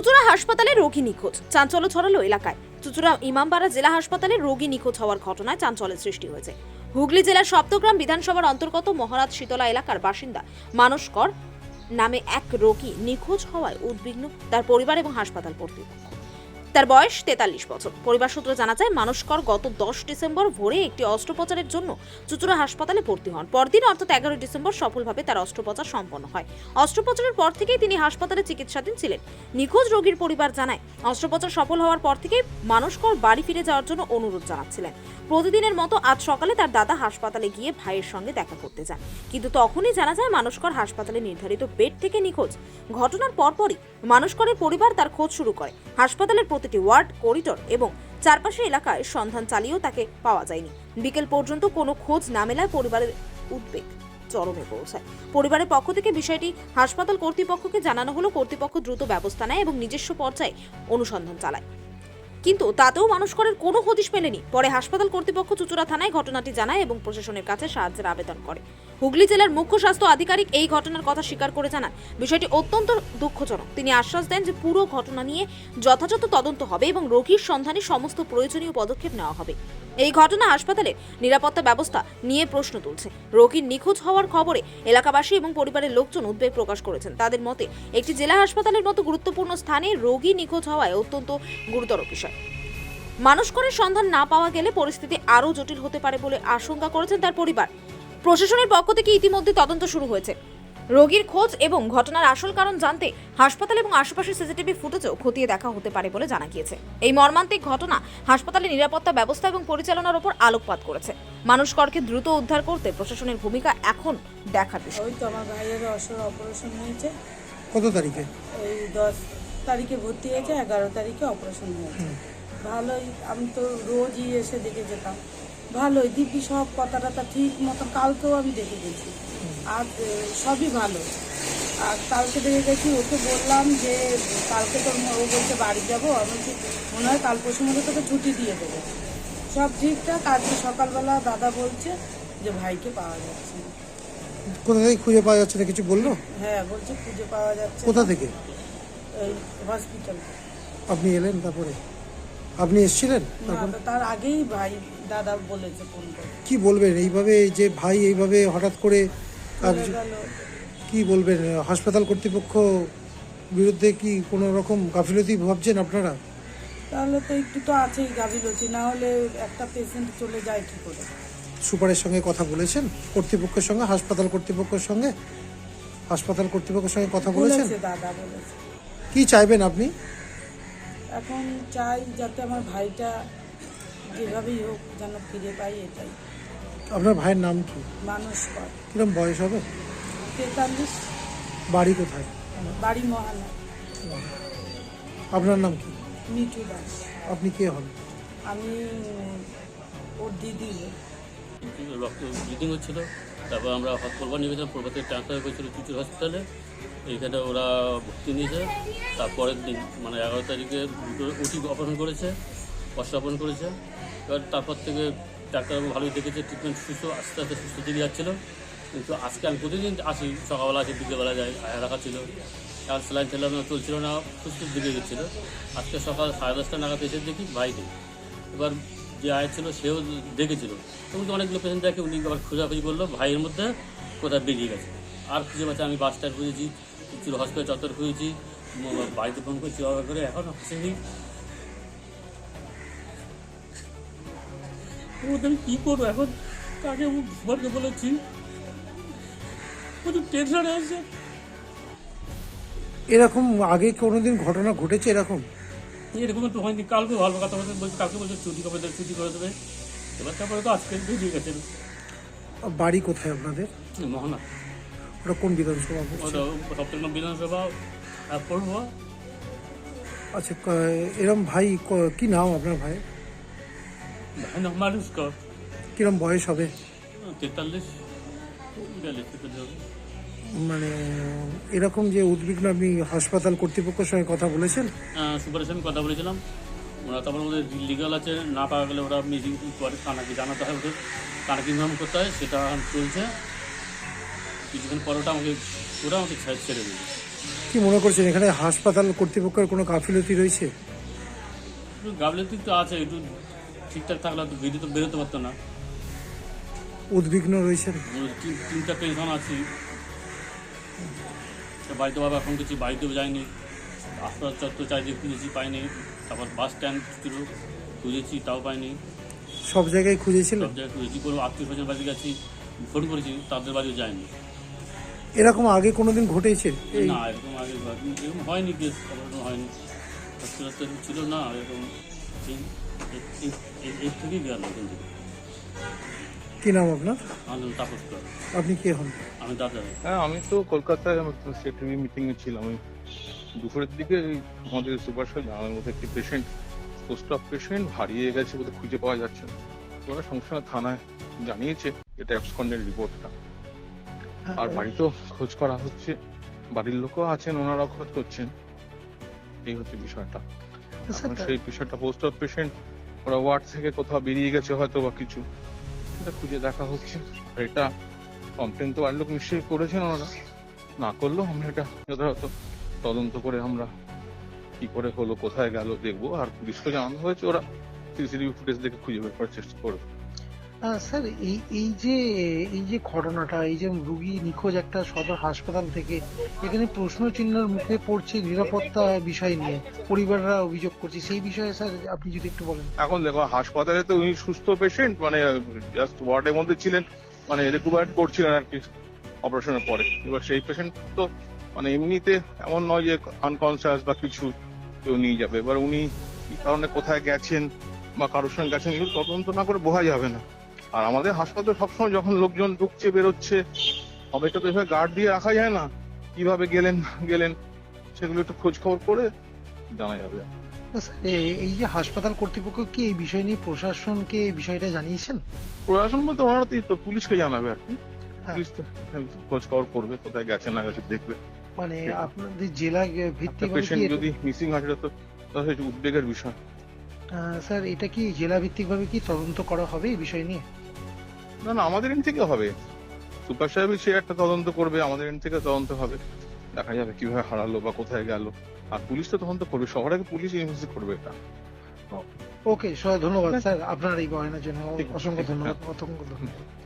চুচুড়া হাসপাতালে রোগী নিখোঁজ। চাঞ্চল্য ছড়ালো এলাকায়। চুচুড়া ইমামবাড়া জেলা হাসপাতালে রোগী নিখোঁজ হওয়ার ঘটনায় চাঞ্চল্যের সৃষ্টি হয়েছে। হুগলি জেলার সপ্তগ্রাম বিধানসভার অন্তর্গত মহারাজ শীতলা এলাকার বাসিন্দা মানসকর নামে এক রোগী নিখোঁজ হওয়ায় উদ্বিগ্ন তার পরিবার এবং হাসপাতাল কর্তৃপক্ষ। তার বয়স তেতাল্লিশ বছর। পরিবার সূত্রে জানা যায়, মানসকর গত দশ ডিসেম্বর ভোরে একটি অস্ত্রোপচারের জন্য চুচুড়া হাসপাতালে ভর্তি হন। পরদিন অর্থাৎ এগারোই ডিসেম্বর সফলভাবে তার অস্ত্রোপচার সম্পন্ন হয়। অস্ত্রোপচারের পর থেকেই তিনি হাসপাতালে চিকিৎসাধীন ছিলেন। নিখোঁজ রোগীর পরিবার জানায়, অস্ত্রোপচার সফল হওয়ার পর থেকেই মানসকর বাড়ি ফিরে যাওয়ার জন্য অনুরোধ জানাচ্ছিলেন। প্রতিদিনের মতো আজ সকালে তার দাদা হাসপাতালে গিয়ে ভাইয়ের সঙ্গে দেখা করতে যান। কিন্তু তখনই জানা যায়, মানসকর হাসপাতালে নির্ধারিত বেড থেকে নিখোঁজ। ঘটনার পরপরই মানসকরের পরিবার তার খোঁজ শুরু করে। হাসপাতালের প্রতিটি ওয়ার্ড, করিডোর এবং চারপাশে এলাকায় সন্ধান চালিয়েও তাকে পাওয়া যায়নি। বিকেল পর্যন্ত কোনো খোঁজ না মেলায় পরিবারের উদ্বেগ চরমে পৌঁছায়। পরিবারের পক্ষ থেকে বিষয়টি হাসপাতাল কর্তৃপক্ষকে জানানো হলো, কর্তৃপক্ষ দ্রুত ব্যবস্থা নেয় এবং নিজস্ব পর্যায়ে অনুসন্ধান চালায়। কিন্তু তাতেও মানুষকরের কোনো হদিশ মেলেনি। পরে হাসপাতাল কর্তৃপক্ষ চুচুড়া থানায় ঘটনাটি জানায় এবং প্রশাসনের কাছে সাহায্যের আবেদন করে। হুগলি জেলার মুখ্য স্বাস্থ্য আধিকারিক এই ঘটনার কথা স্বীকার করে জানান। বিষয়টি অত্যন্ত দুঃখজনক। তিনি আশ্বাস দেন যে পুরো ঘটনা নিয়ে যথাযথ তদন্ত হবে এবং রোগীর সন্ধানে সমস্ত প্রয়োজনীয় পদক্ষেপ নেওয়া হবে। এই ঘটনা হাসপাতালের নিরাপত্তা ব্যবস্থা নিয়ে প্রশ্ন তুলছে। রোগীর নিখোঁজ হওয়ার খবরে এলাকাবাসী এবং পরিবারের লোকজন উদ্বেগ প্রকাশ করেছেন। তাদের মতে, একটি জেলা হাসপাতালের মতো গুরুত্বপূর্ণ স্থানে রোগী নিখোঁজ হওয়ায় অত্যন্ত গুরুতর বিষয়। মানসকরের সন্ধান না পাওয়া গেলে পরিস্থিতি আরও জটিল হতে পারে বলে আশঙ্কা করেছেন তার পরিবার। প্রশাসনের পক্ষ থেকে ইতিমধ্যে তদন্ত শুরু হয়েছে। রোগীর খোঁজ এবং ঘটনার আসল কারণ জানতে হাসপাতাল এবং আশেপাশের সিসিটিভি ফুটেজও খতিয়ে দেখা হতে পারে বলে জানা গিয়েছে। এই মর্মান্তিক ঘটনা হাসপাতালের নিরাপত্তা ব্যবস্থা এবং পরিচালনার উপর আলোকপাত করেছে। মানুষকরকে দ্রুত উদ্ধার করতে প্রশাসনের ভূমিকা এখন দেখার বিষয়। ওই তো আমার ভাইয়ের অসর অপারেশন হয়েছে। কত তারিখে? ওই দশ তারিখে ভর্তি হয়েছে এগারো তারিখে অপারেশন হয়েছে। ভালোই আমি তো রোজই এসে দেখে যেতাম। ভালোই দিব্যি সব কথা টথা ঠিক মতো কালকেও আমি দেখে গেছি। আর সবই ভালো। আর কালকে দেখে গেছি ওকে বললাম যে কালকে তোর ও বলছে বাড়ি যাব। আমি বলছি মনে হয় কাল পরশু মধ্যে তোকে ছুটি দিয়ে দেবো। সব ঠিকঠাক আজকে সকালবেলা দাদা বলছে যে ভাইকে পাওয়া যাচ্ছে না। কোথা থেকে খুঁজে পাওয়া যাচ্ছে না কিছু বলল? হ্যাঁ বলছে খুঁজে পাওয়া যাচ্ছে কোথা থেকে? হসপিটাল আপনি এলেন তারপরে? আপনি এসেছিলেন? তার আগেই ভাই দাদা বলেছে ফোন করে। কি বলবেন? এইভাবে যে ভাই এইভাবে হঠাৎ করে আর চলে গেল। কি বলবেন? হাসপাতাল কর্তৃপক্ষ বিরুদ্ধে কি কোনো রকম গাফিলতি ভাবছেন আপনারা? তাহলে তো একটু তো আছেই গাফিলতি না হলে একটা পেশেন্ট চলে যায় কি করে? সুপারের সঙ্গে কথা বলেছেন? কর্তৃপক্ষের সঙ্গে হাসপাতাল কর্তৃপক্ষের সঙ্গে? হাসপাতাল কর্তৃপক্ষের সঙ্গে কথা বলেছেন? বলেছে দাদা বলেছে। কি চাইবেন আপনি? এখন চাই যাতে আমার ভাইটা যেভাবেই হোক যেন ফিরে পাই এটাই। আপনার ভাইয়ের নাম কি? মানুষ কর। কিরম বয়স হবে? তেতাল্লিশ। বাড়ি কোথায়? বাড়ি মহানা। আপনার নাম কি? মিঠু দাস। আপনি কে হন? আমি ওর দিদি। রক্ত ব্লিডিং হচ্ছিল। তারপর আমরা হসপিটাল নিয়ে গেছিলাম পূর্ব থেকে ট্রান্সফার করেছিল চুচুর হসপিটালে এইখানে ওরা ভর্তি নিয়েছে। তারপরের দিন মানে এগারো তারিখে দুটো ওটি অপারেশন করেছে অপারেশন করেছে। এবার তারপর থেকে ডাক্তারবাবু ভালোই দেখেছে ট্রিটমেন্ট সুস্থ, আস্তে আস্তে সুস্থ দিকে যাচ্ছিল। কিন্তু আজকে আমি প্রতিদিন আসি, সকালবেলা আসি, বিকেলবেলা যাই রাখা ছিল। কাল স্যালাইন ছিলাম না চলছিল না, সুস্থ দিকে গেছিল। আজকে সকাল সাড়ে দশটা নাগাদ এসে দেখি ভাই এবার যে আয় ছিল সেও দেখেছিল। তো অনেকগুলো পেশেন্ট দেখে উনি আবার খোঁজাখুঁজি করল, ভাইয়ের মধ্যে কোথায় বেরিয়ে গেছে। আর খুঁজে পাচ্ছে আমি বাস স্ট্যান্ড খুঁজেছি কিছু হসপিটাল চত্বর খুঁজেছি বাড়িতে ফোন করছি বাবা করে এখন আসেনি আমি কী করব এখন? কাকে ঘুমাতে বলেছি। টেনশনে আছে। এরকম আগে কোনোদিন ঘটনা ঘটেছে এরকম? এরকম একটু হয়নি কালকে ভালো কথা বলতে বলছি কালকে বলছে ছুটি করে দেবে ছুটি করে দেবে। এবার তারপরে তো আজকে বেরিয়ে গেছে। বাড়ি কোথায় আপনাদের? মহানা। ওটা কোন বিধানসভা? সপ্তম বিধানসভা পড়ব। আচ্ছা এরম ভাই ক- নাম আপনার ভাই? ভাই না মানুষ কর কিরম বয়স হবে? তেতাল্লিশ বিয়াল্লিশ তেতাল্লিশ হবে। মানে এরকম যে উদ্বিগ্ন আপনি হাসপাতাল কর্তৃপক্ষের সঙ্গে কথা বলেছেন? আহ, সুপারের সঙ্গে কথা বলেছিলাম। ওরা তারপর ওদের লিগাল আছে না পাওয়া গেলে ওরা মিটিং করে কানাকি জানাতে হয় ওদের। কানাকি নিয়ম করতে হয় সেটা চলছে। কিছুক্ষণ পরে ওটা আমাকে ওরা আমাকে ছেড়ে দেবে কি মনে করছেন এখানে হাসপাতাল কর্তৃপক্ষের কোনো গাফিলতি রয়েছে? গাফিলতি তো আছে একটু ঠিকঠাক থাকলে তো বেরিয়ে তো বেরোতে পারতো না। উদ্বিগ্ন রয়েছেন? তিন- তিনটা টেনশন আছি। বাড়িতে বাবা এখন কিছু বাড়িতেও যায়নি। হাসপাতাল চত্বর চারিদিকে খুঁজেছি পাইনি। তারপর বাস স্ট্যান্ড ছিল খুঁজেছি তাও পাইনি। সব জায়গায় খুঁজেছিলেন সব জায়গায় খুঁজেছি কোনো আত্মীয় স্বজন বাড়ি গেছি ফোন করেছি তাদের বাড়িও যায়নি। এরকম আগে কোনোদিন ঘটেছে? না এরকম আগে এরকম হয়নি কেস অপারেশন হয়নি। হসপিটাল ছিল না এরকম এই- থেকেই গেল থেকে। কি নাম আপনার? আপনি কে হন? আমি দাদা। হ্যাঁ আমি তো কলকাতায় সেক্রেটারি মিটিং এ ছিলাম। আমি দুপুরের দিকে আমাদের সুপার জানার মধ্যে একটি পেশেন্ট পোস্ট অফ পেশেন্ট হারিয়ে গেছে বলে খুঁজে পাওয়া যাচ্ছে না। ওরা সঙ্গে সঙ্গে থানায় জানিয়েছে এটা অ্যাবসকন্ডের রিপোর্টটা। আর বাড়িতেও খোঁজ করা হচ্ছে। বাড়ির লোকও আছেন ওনারাও খোঁজ করছেন। এই হচ্ছে বিষয়টা। সেই বিষয়টা পোস্ট অফ পেশেন্ট ওরা ওয়ার্ড থেকে কোথাও বেরিয়ে গেছে হয়তো বা কিছু। এটা খুঁজে দেখা হচ্ছে। এটা কমপ্লেন তো বাড়ির লোক নিশ্চয়ই করেছেন ওনারা। না করলেও আমরা এটা যথাযথ তদন্ত করে আমরা কি করে হলো, কোথায় গেল, দেখব। আর পুলিশকে জানানো হয়েছে ওরা। সিসিটিভি ফুটেজ দেখে খুঁজে বের করার চেষ্টা করবে। স্যার, এই এই যে এই যে ঘটনাটা, এই যে রুগী নিখোঁজ একটা সদর হাসপাতাল থেকে, এখানে প্রশ্ন চিহ্নের মুখে পড়ছে নিরাপত্তা বিষয় নিয়ে, পরিবাররা অভিযোগ করছে, সেই বিষয়ে স্যার আপনি যদি একটু বলেন। এখন দেখো, হাসপাতালে তো উনি সুস্থ পেশেন্ট মানে জাস্ট ওয়ার্ডের মধ্যে ছিলেন মানে রিকুভার করছিলেন আর কি অপারেশনের পরে। এবার সেই পেশেন্ট তো মানে এমনিতে এমন নয় যে আনকনসিয়াস বা কিছু কেউ নিয়ে যাবে। এবার উনি কারণে কোথায় গেছেন বা কারোর সঙ্গে গেছেন, এগুলো তদন্ত না করে বোঝা যাবে না। আর আমাদের হাসপাতালে সবসময় যখন লোকজন ঢুকছে বেরোচ্ছে সবাইকে তো এভাবে গার্ড দিয়ে রাখা যায় না। কীভাবে গেলেন গেলেন সেগুলো একটু খোঁজ খবর করে জানা যাবে। এই যে হাসপাতাল কর্তৃপক্ষ কি এই বিষয় নিয়ে প্রশাসনকে এই বিষয়টা জানিয়েছেন? প্রশাসন বলতে ওনারা তো পুলিশকে জানাবে আর কি। হ্যাঁ। পুলিশ তো খোঁজ খবর করবে কোথায় গেছে না গেছে দেখবে। মানে আপনাদের জেলা ভিত্তিক পেশেন্ট যদি মিসিং হয় সেটা তো উদ্বেগের বিষয়। স্যার এটা কি জেলা ভিত্তিক ভাবে কি তদন্ত করা হবে এই বিষয় নিয়ে? না না আমাদের এন থেকে হবে। সুপার সাহেব সে একটা তদন্ত করবে আমাদের এন থেকে তদন্ত হবে। দেখা যাবে কীভাবে হারালো বা কোথায় গেল। আর পুলিশ তো তখন তো করবে শহরে পুলিশ ইনভেস্ট করবে এটা। ওকে ধন্যবাদ স্যার আপনার এই গয়নার জন্য অসংখ্য ধন্যবাদ অসংখ্য ধন্যবাদ।